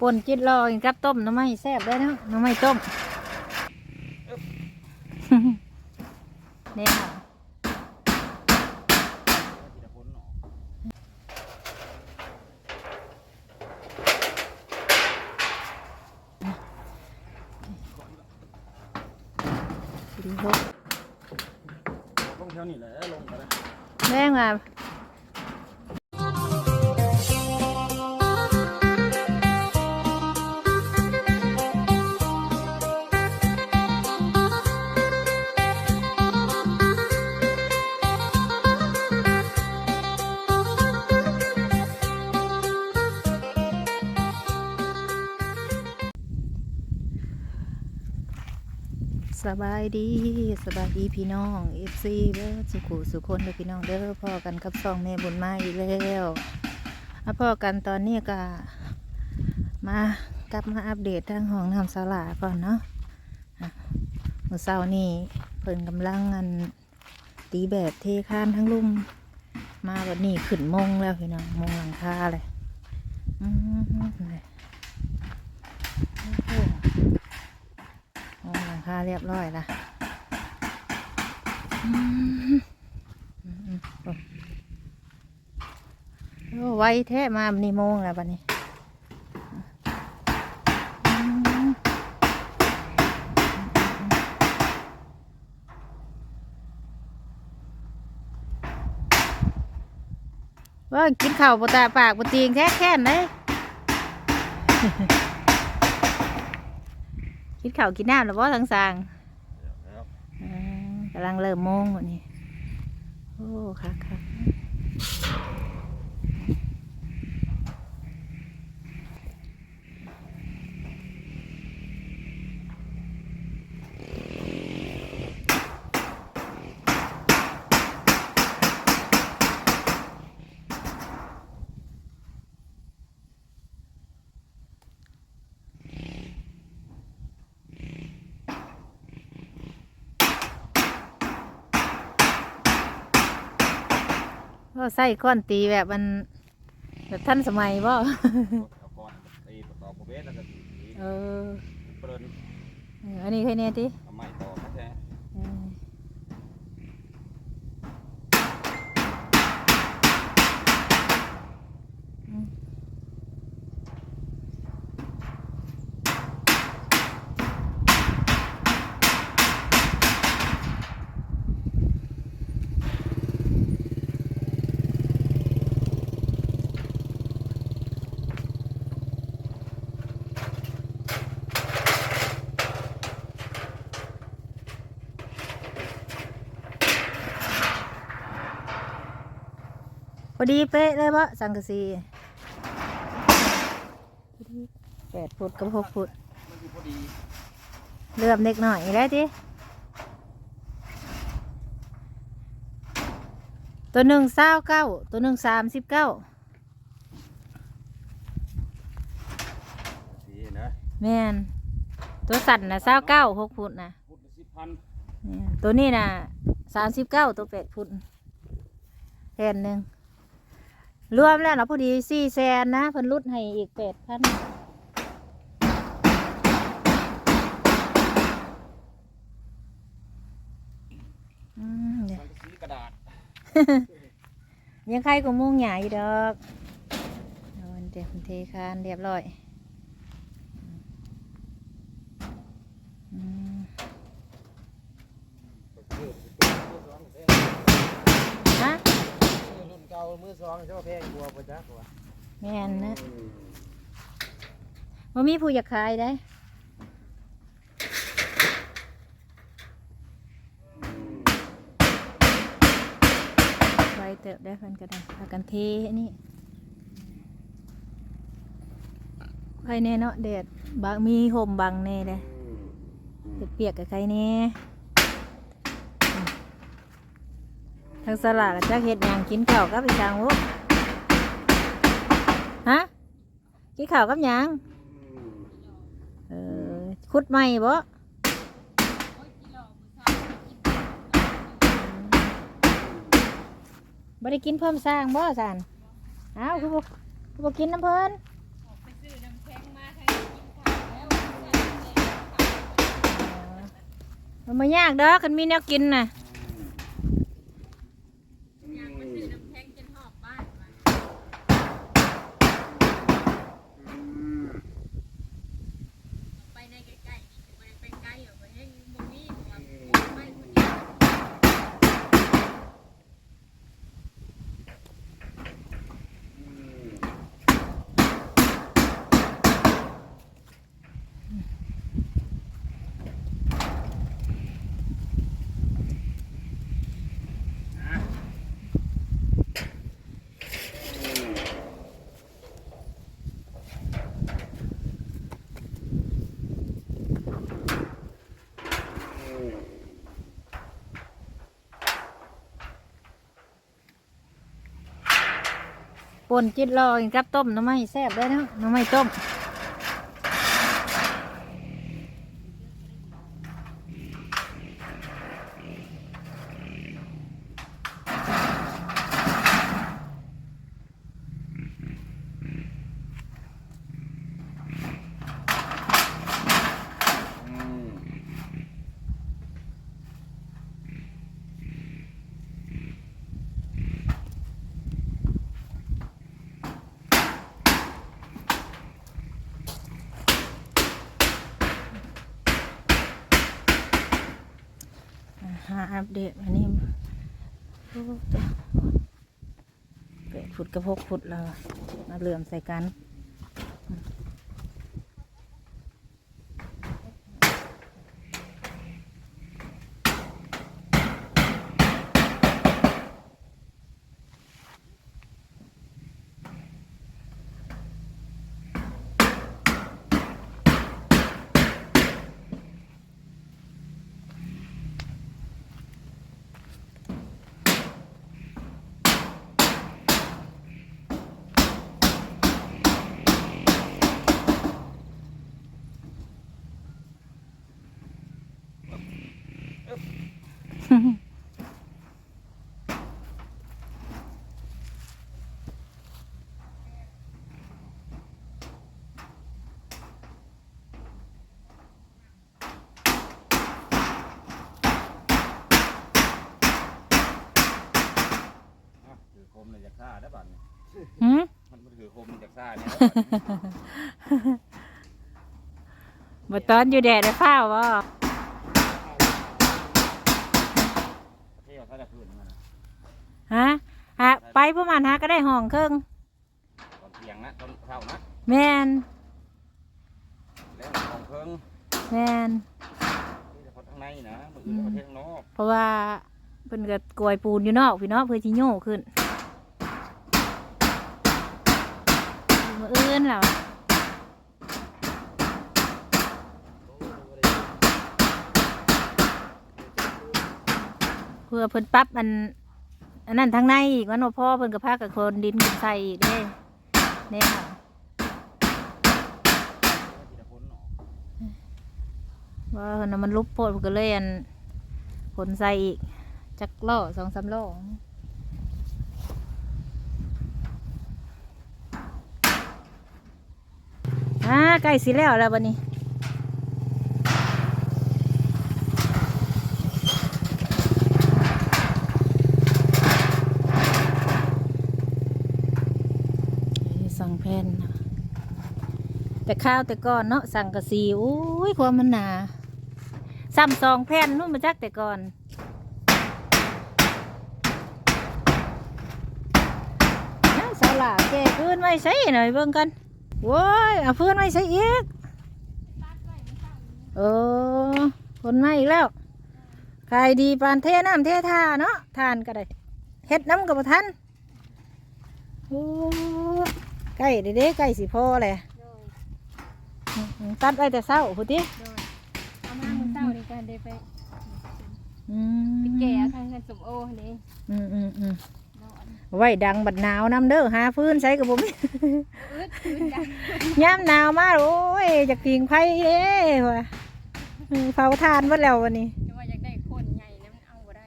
ป่นจิตรอกินกับต้มน้ำไม้แซ่บได้เนาะน้ำไม้ต้ม สบายดีสบายดีพี่น้องเอฟซีเด้อสุขุสุคนเด้อพี่น้องเด้อพ่อกันกับสองแม่บุญมาอีกแล้วมาพ่อกันตอนนี้ก็มากลับมาอัปเดตทางห้องน้ำสลาก่อนเนาะอะเมื่อเช้านี่เพิ่นกำลังอันตีแบบเทคานทั้งลุ่ม มาวันนี้ขึ้นมงแล้วพี่น้องมงหลังคาเลยอืมเลยโอ้โห มองหลังคาเรียบร้อยละอืมอืมอืมโอ้แท้มาบันนี้โมงแล้วบันนี้ว่ากินข้าวปตาปากปตีงแท้แค่นเลย กินข้าวกินน้ำแล้วบ่ทั้งสางแล้วอืมกำลังเริ่มโมงวันนี้ โอ้ค่ะค่ะก็ ใส่ก้อนตีแบบมันแบบท่านสมัยบ่เอาก่อนตีประกอบประเวทแล้วก็ตีเออเปิดเอออันนี้ใครเนี่ยติเอาไม้ต่อมาแท้ เอออืม พอดีเป๊ะเลยบ่สังกะสีพอดีแปดฟุตกับหกฟุตมันคือพอดีเลื่อมเล็กหน่อยได้จิตัวหนึ่งเศร้าเก้าตัวหนึ่งสามสิบเก้าสีนะแม่นตัวสั่นนะเศร้าเก้าหกฟุตนะพุทธสิบพันแม่นตัวนี้นะสามสิบเก้าตัวแปดฟุตแผ่นหนึ่ง รวมแล้วนะพอดีสี่แสนนะเพิ่นลดให้อีกแปดพันอืมเดี๋ยวมันก็สีกระดาษ ยังใครก็มุ่งหยาอยู่ดอกเอาอันเดี๋ยวผมเทคานเรียบร้อยอืมฮะ รุ่นเก่ามือสองชอบแพ งกลัวประจักษ์ว่ะแม่นนะว่ามีผู้อยากขายได้ไว้เติบได้เพิ่นก็ได้พากันเทอันนี่ใครแน่เนาะแดดบางมีห่มบังแน่เลยเปียกๆกับใครแน่อืมทางสลากจะเห็ดหยังกินข้าวกับอีกทางวุ กินข้าวกับหยังขุดใหม่บ่บ่ได้กินเพิ่มสร้างบ่สันอ้าวคือบ่คือบ่กกินน้ำเพลินมันไม่ยากดอกคันมีแนวกินน่ะ ป่นจิตรอกินกับต้มหน้ำไม้แซ่บได้เนาะหน้ำไม้ต้ม เดะอันนี้โอ้ตัวแปดฟุตกับหกฟุตแล้วมาเหลื่อมใส่กัน มเลยจากซ่าได้บัดนี้หืมมันบ่ถือคมจากซ่าเนี่ยบ่ตอนอยู่แดดได้ฟ้าวบ่เที่ยวถ้าจะพื้นมันนะฮะฮะไปประมาณหาก็ได้ห้องครึ่งตอนเที่ยงนะตอนเช้านะแม่นแล้วของเพิ่งแม่นที่จะพอทั้งในนะมืออื่นประเทศข้างนอกเพราะว่าเพิ่นก็กลวยปูนอยู่นอกพี่เนาะเพื่อสิโยกขึ้นมื ออื่นแล้วเพื่อเพิ่นปั๊บอันอันนั้นทางในอีกวันว่าพ่อเพิ่นก็พากับคนดินขึ้นใส่อีกเด้แน่ค่ะที่จะพ้นออกว่าเพิ่นมันลุบโพดเพิ่นก็เลยอันขนใส่อีกจักล้อสองสามล้อ อ่าใกล้สิแล้วแล้วบัดนี้สั่งแผ่นแต่ข้าวแต่ก่อนเนาะสั่งกระสีโอ้ยความมันหนาซ้ำสองแผ่นนู่นมาจักแต่ก่อนน้าสาวหล่าแกพื้นไว้ใส่หน่อยเบิ่งกัน โว้ยเอาพื้นไว้ใส่อีกโอ้คนมาอีกแล้วขายดีปานเทน้ำเทท่าเนาะทานก็ได้เฮ็ดน้ำกับทันโอ้ใกล้เด้ๆใกล้สิพอเลยโดยอืมตัดไว้แต่เศร้าพุทธิโดยเอามามื้อเช้านี่ก็ได้ไปอืมไปแก่ทางกันสมโอนี่อืมอืมอืมนอน ไว้ดังบัดหนาวน้ำเด้อหาพื้นใช้กับผมอึดอึดดังย่ำหนาวมากโอ้ยจะกิงไผ่เด้ว่ะอืมเผาทานหมดแล้ววันนี้จะว่าอยากได้คนใหญ่แล้วมันเอาบ่ได้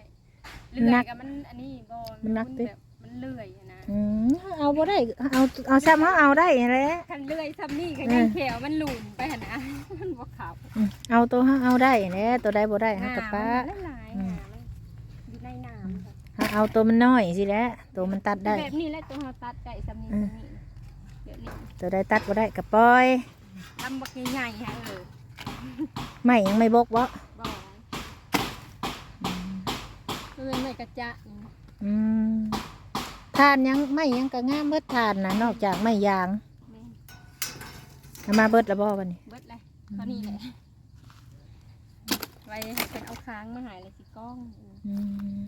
เลื่อยกับมันอันนี้บ่มันหนักติแบบมันเลื่อยอะนะอืมเอาบ่ได้เอาเอาซ้ำเขาเอาได้แหละคันเลื่อยซ้ำนี่ก็เอยังอแขวมันหลุนไปหั่นนะมันบ่ขาวอืมเอาตัวเขาเอาได้แหละตัวใดบ่ได้ฮะกับป้า เอาตัวมันน้อยสิแหละตัวมันตัดได้ แบบนี้แหละตัวเราตัดได้ซ้ำนี่อืมซ้ำนี่เดี๋ยวนี้ตัวใดตัดบ่ได้กับปล่อยลำบักใหญ่ๆฮะเออไม่ยังไม่บกบ่บ่มันเป็นไม่กระจะนี่อืมทานยังไม่ยังก็งามเบิดทานนะนอกจากไม่ยางแม่นเอามาเบิดและบ่บัดนี้ เบิดเลยเท่านี้แหละไว้ให้เป็นเอาค้างมาหายเลยสิกล้องอืมอืม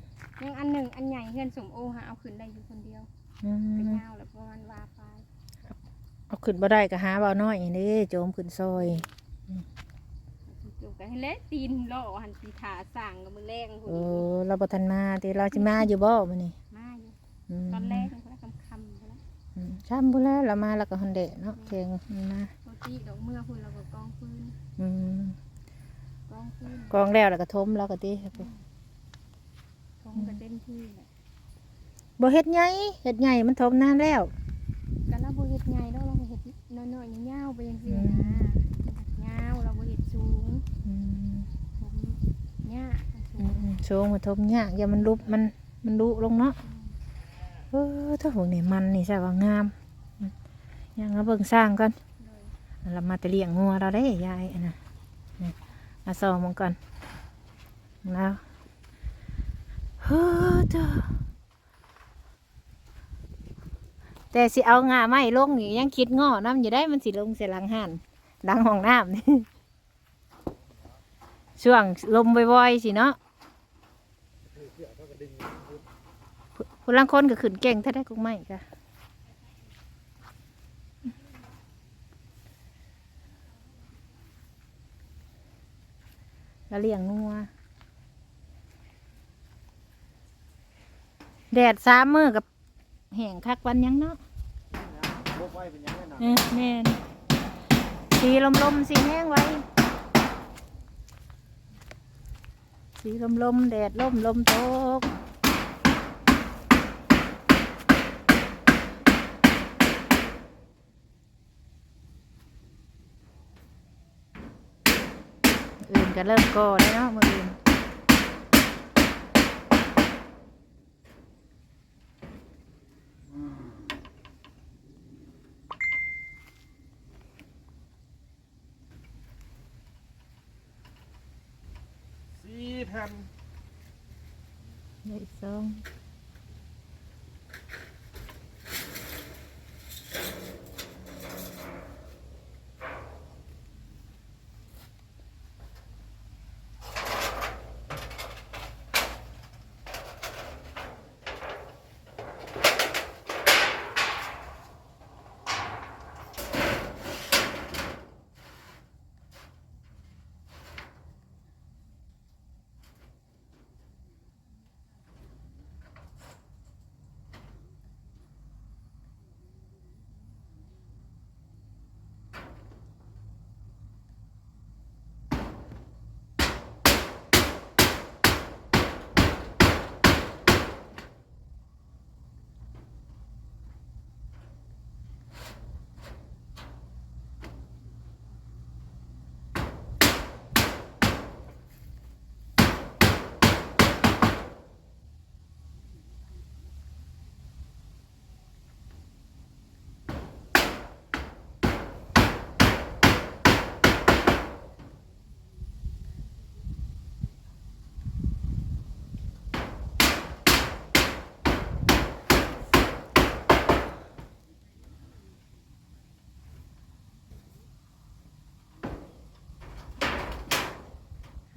ยังอันหนึ่งอันใหญ่เพื่อนสมโอหาเอาขึ้นได้อยู่คนเดียวอืเป็นมยาวแล้วเพราะมันวาไปเอาขึ้นบ่ได้ก็หาเบาน้อยนี่โจมขึ้นซอยจูกันให้เละตีนล่อหันตีขาสั่งกับมือแรงพอโอ้ดีเราบ่ทันมาที่เราสิมาอยู่บ่มื้อนี้มาอยู่อืมตอนแรกมันก็ได้คำคำๆไปแล้วอืมช้ำพุ่นแล้วเรามาแล้วก็ฮอนเดะเนาะเพลงมันมาปกติดอกเมื่อคุณเราก็กองฟืนอืมกองฟืนกองแล้วแล้วก็ทมแล้วก็ติ ทงกันเต็มที่แหละบ่เฮ็ดใหญ่เฮ็ดใหญ่มันทมนานแล้วกันเราบ่เห็ดใหญ่แล้วเราก็เห็ดน้อยๆยาวๆไปยังซี่นะยาวเราบ่เห็ดสูงอืมผมหญ้าสูอืงมอืมโชงมันทมยากอย่ามันลุบมันมันลุลงเนาะเออถ้าพวกนี้มันนี่ใช่ว่างามอืมยังเอาเบิ่งสร้างก่อนเลยเรามาแตะเลี้ยงงัวเราได้ยายอันนะนี่มาส่องมันก่อนแล้ว เฮ้อเจ้าแต่สิเอางาไม้ลงนี่ยังคิดง้อน้ำอยู่ได้มันสิลงเสียหลังหันหลังห้องน้ำนี่ช่วงลมบ่อยๆสิเนาะผู้ผู้ลังคนก็ขึ้นเก่งถ้าได้กุ้งไม้ก็แล้วเลี้ยงงัว แดดสามมือกับแห้งคักวันยังเนาะบกไว้เป็นยังไงนะเออแม่นสีลมลมๆสีแห้งไว้ สีลมลมๆแดดลมลมตกอื่นก็เริ่มก่อแล้วเนาะมืออื่น สี่แผ่น ไ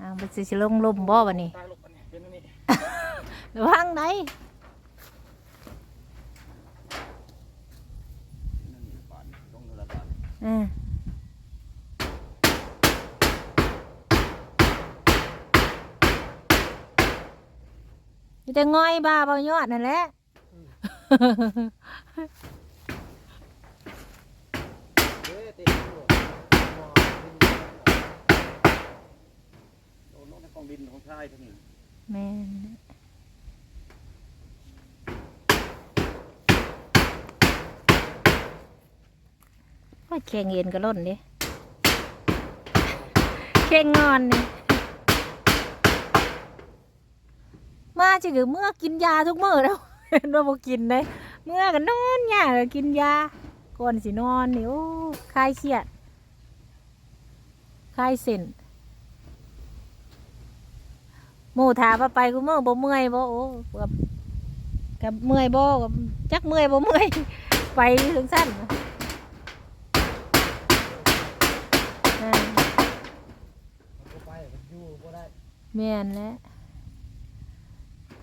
ด้สองอ่ามันสิสิลงลมบ่วันนี้ตายลงอันนี้เป็นอันนี้ระวังไหนนั่นอยู่บ้านต้องเงินละบาทอ่ามีแต่ง่อยบ้าเบายอดนั่นแหละ ของดินของชายทั้งนี้แม่นโอ้ยแข่งเย็นก็ล่นดิแข่งงอนนี่มาจะกือเมื่อกินยาทุกเมื่อแล้วเห็นว่าบ่กินเลยเมื่อก็นอนเนี่ยกินยาก่อนสินอนนี่โอ้คลายเครียดคลายเส้น หมู่ถามว่าไปกูเมื่อบ่เมื่อยบ่โอ้กับกับเมื่อยบ่กับจักเมื่อยบ่เมื่อย ไปถึงสั้นอ่ามันก็ไปมันอยู่บ่ได้แม่นแหล้ว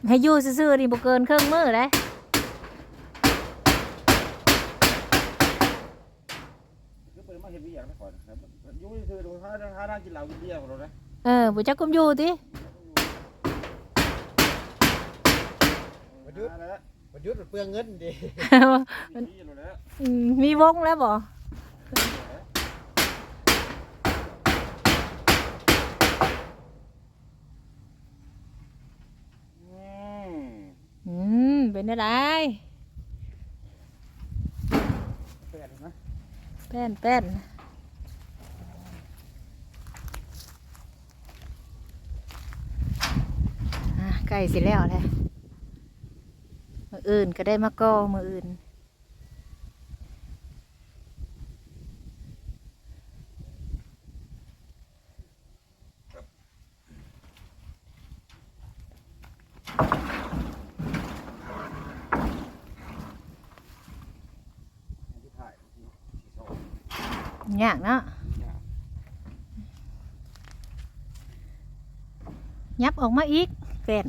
ให้อยู่ซื่อๆนี่บ่เกินครึ่งมื้อเลยก็เปิดมาเห็นวิญญาณก่อนครับยุ่งคือดูถ้าถ้านั่งกินเหล้ากินเบียร์ของเรานะเออบ่จักกุมอยู่ติ ประยุท ธ์ประยุทธ์มันเปลืองเงินดินี่เราแล้วอืมมีวงแล้วบ่อืมอืมเป็นอะไรแปดนะแป้นแป้นอะใกล้สิแล้วแหละมื ออื่นก็ได้มาก่อมืออื่นที่ถ่ายที่สองยากเนาะยับออกมาอีกแป้น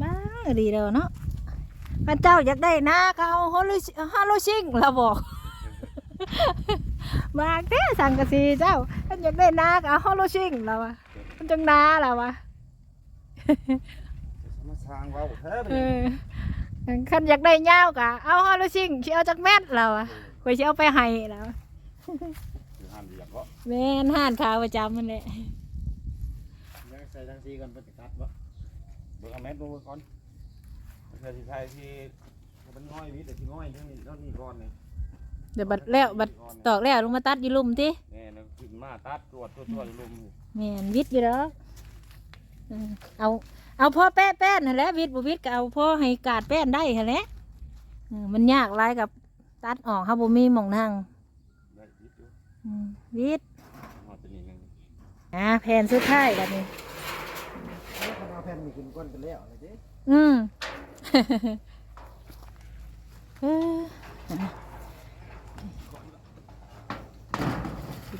บ้า ดีแล้วเนาะพระเจ้าอยากได้นะก็เอาฮอลโลฮอลโลชิงเราบอกมาแค่สังกะสีเจ้าท่านอยากได้นาก็เอาฮอลโลชิงเราอะมันจังนาเราอะมาสร้างเราแท้ไปเออคันอยากได้ยาวก็เอาฮอลโลชิงสิเอาจากแมทเราอะคอยสิเอาไปให้แล้วคือหันเบียร์ก็แม่นห่านขาวประจำมันแหละยังใส่ทั้งซีกันเป็นตัดบ่เบิกอเมสดูก่อน ประเทศไทยที่มันง่อยวิแต่ที่ง่อยเรื่องนี้เรื่องนี้ก่อนนี่เดี๋ยวบัดแล้วบัดตอกแล้วลงมาตัดอยู่ลุมติเนี่ยนะขึ้นมาตัดตรวจตัวตัวลุมแม่นวิทย์อยู่แล้วเออเอาเอาพ่อแป้แป้นนั่นแหละวิทย์บ่วิทย์ก็เอาพ่อให้กาดแป้นได้หั่นแหละเออมันยากหลายกับตัดออกเฮาบ่มีหม่องนั่งได้ยิบอยู่อืมวิทย์หอตัวนี้นึงอ่าแผ่นสุดท้ายบัดนี้เอาเอาแผ่นนี่ขึ้นก้นกันแล้วเลยเด้อืมเออ ด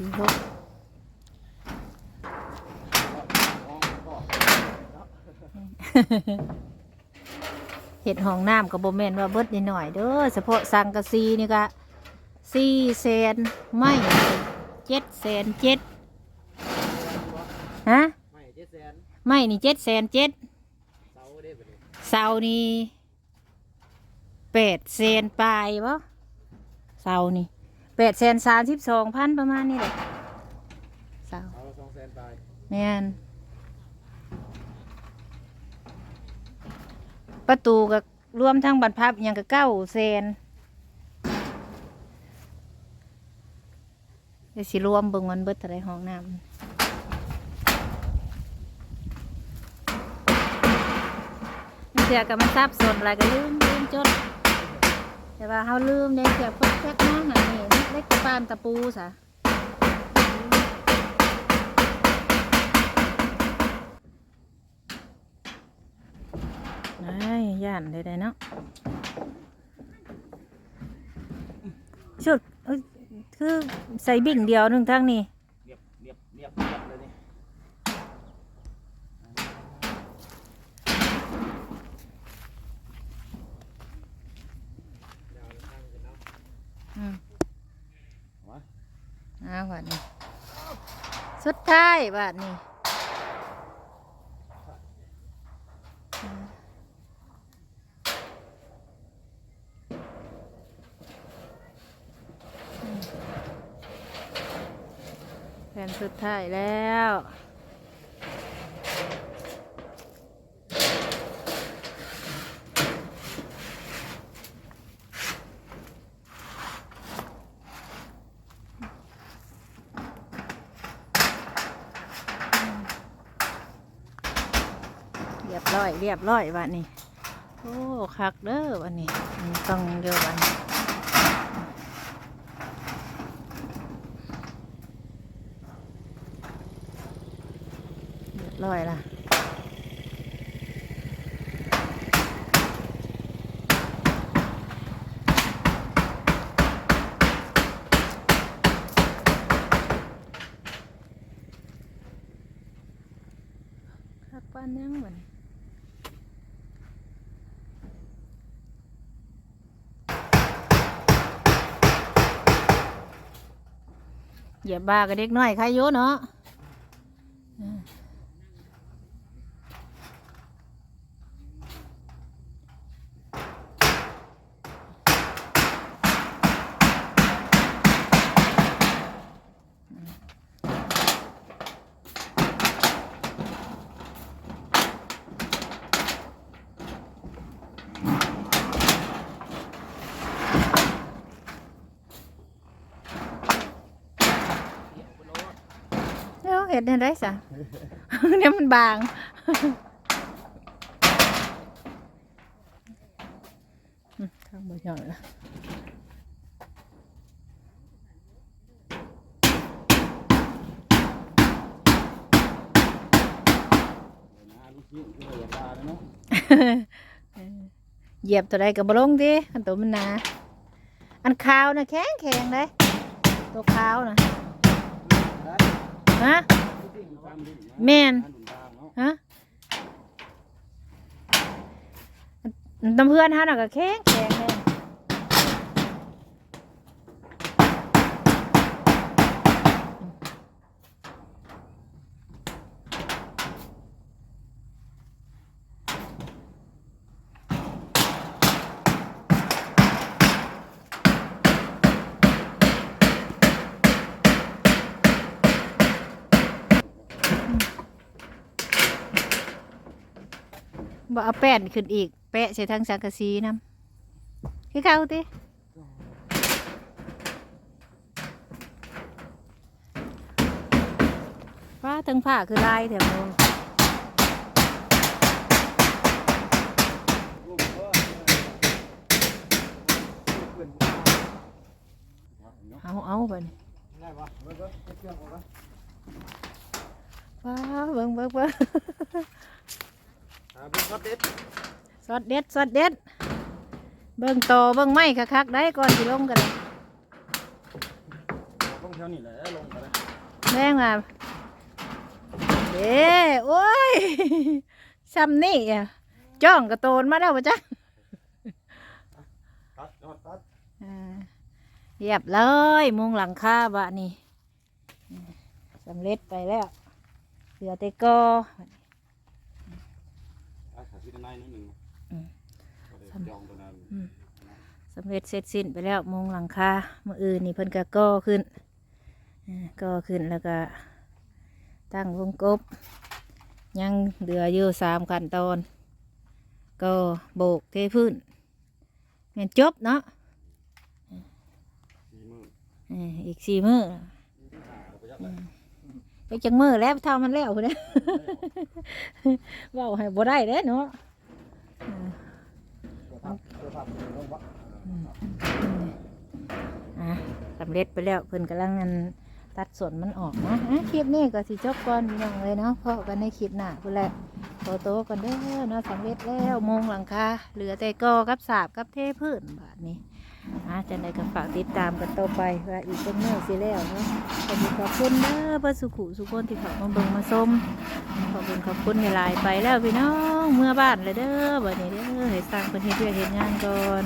ีหกเห็ดห้องน้ำกับโบแมนว่าเบิดนิดหน่อยเด้อเฉพาะสังกะสีนี่ก็สี่แสนไม่เจ็ดแสนเจ็ดฮะไม่เจ็ดแสนไม่นี่เจ็ดแสนเจ็ด เสาเด้บ่นี่เสานี่แปดเซนปลายปะเสานี่แปดเซนสามสิบสองพันประมาณนี้แหละเสาเสาสองแสนปลายแม่นประตูกับรวมทั้งบรรพับอหยังกับเก้าเซนเดี๋ยวสิรวมเบิ่งมันเบิดเท่าไรห้องน้ำ เสียกับมันซับสนอะไรก็ลืมลืมจด แต่ว่าเขาลืมเนี่ยเสียพวกแท็กน้องอันนี้เล็กปานตะปูสะนายย่านได้ๆเนาะชุดคือใส่บิ่งเดียวหนึ่งทางนี้ เรียบเรียบเรียบเรียบเลยนี่ เดี๋ยวเอาทางกันเนาะ อืม วะ อ้าวบัดนี้ สุด ท้ายบาทนี้แผ่นสุดท้ายแล้ว ส อยเรียบร้อยวันนี้โอ้คักเด้อวันนี้ต้องเดียววันนี้เรียบร้อยละคักปานยังวันนี้ เหยียบบ้ากับเด็กน้อยใครอยู่เนาะ ได้ไรสะเนี่ยมันบางอืมข้างบนหย่อนละนะลูกชิ้นที่เราอยากได้แล้วเนาะเหยียบตัวใดกับบลงดิอันตัวมันหนาอันขาวนะแข็งแข็งเลยตัวขาวนะฮะ แม่นฮะน้ำเพื่อนฮะน่ะก็แข็งแข็งเล บ่เอาแป้นขึ้นอีก แปะใส่ทางสังกะสีน้ำคือเขาติฟ้าทั้งผ้าคือลายแถวนู้นเอาเอาไปนี่ได้ปะเบิ่งเบิ่งเบิ่ง เครื่องออกปะฟ้าเบิ่งเบิ่งเบิ่งอ่าเบิ่งครับเด็ดสดเด็ดสดเด็ด เบิ่งโตอเบิ่งไม้คักๆได้ก่อนสิลงกันเลยต้องเท่านี้แหละลงไปเลยแม่งมาเด้โอ้ยซ้ำนี่อะจ้องกระโตนมาแล้วปะจ๊ะตัดยอดตัดอ่าเรียบเลยมุงหลังคาบะนี่สำเร็จไปแล้วเหลือแต่กอ อะขาที่ด้านในนิดหนึ่ง อืม ก็เลยจองตัวนั้นสำเร็จเสร็จสิ้นไปแล้วมุงหลังคาเมื่ออื่นนี่เพิ่นก็ก่อขึ้นอ่าก่อขึ้นแล้วก็ ตั้งวงกบ ยังเหลืออยู่สามขั้นตอน ก็โบกเทพื้นแม่นจบเนาะสี่มือเอ่ออีกสี่มือเอาไปยัดเลยไปจังมือแล้วเท่ามันแล้วพุ่นเด้เว่าให้บ่ได้เด้เนาะ อะสำเร็จไปแล้วเพิ่นกำลังอันตัดส่วนมันออกนะอะคลิปนี้ก็สิจบก่อนพี่น้องเลยเนาะเพาะกันในคลิปหน้าพุ่นแหละโตโตๆกันเด้อเนาะสำเร็จแล้วมงหลังคาเหลือแต่กอกับสาบกับเทพื้นบาดนี้ อะจังไดก็ฝากติดตามกันต่อไปว่าอีกจังมื้อสิแล้วเนาะขอบคุณขอบคุณเด้อพระสุขุสุคนที่เขามาเบิ่งมาชมขอบคุณขอบคุณหลายๆไปแล้วพี่น้องเมื่อบ้านเลยเด้อบัดนี้เด้อให้สร้างเพิ่นเฮ็ดเวียกเฮ็ดงานก่อน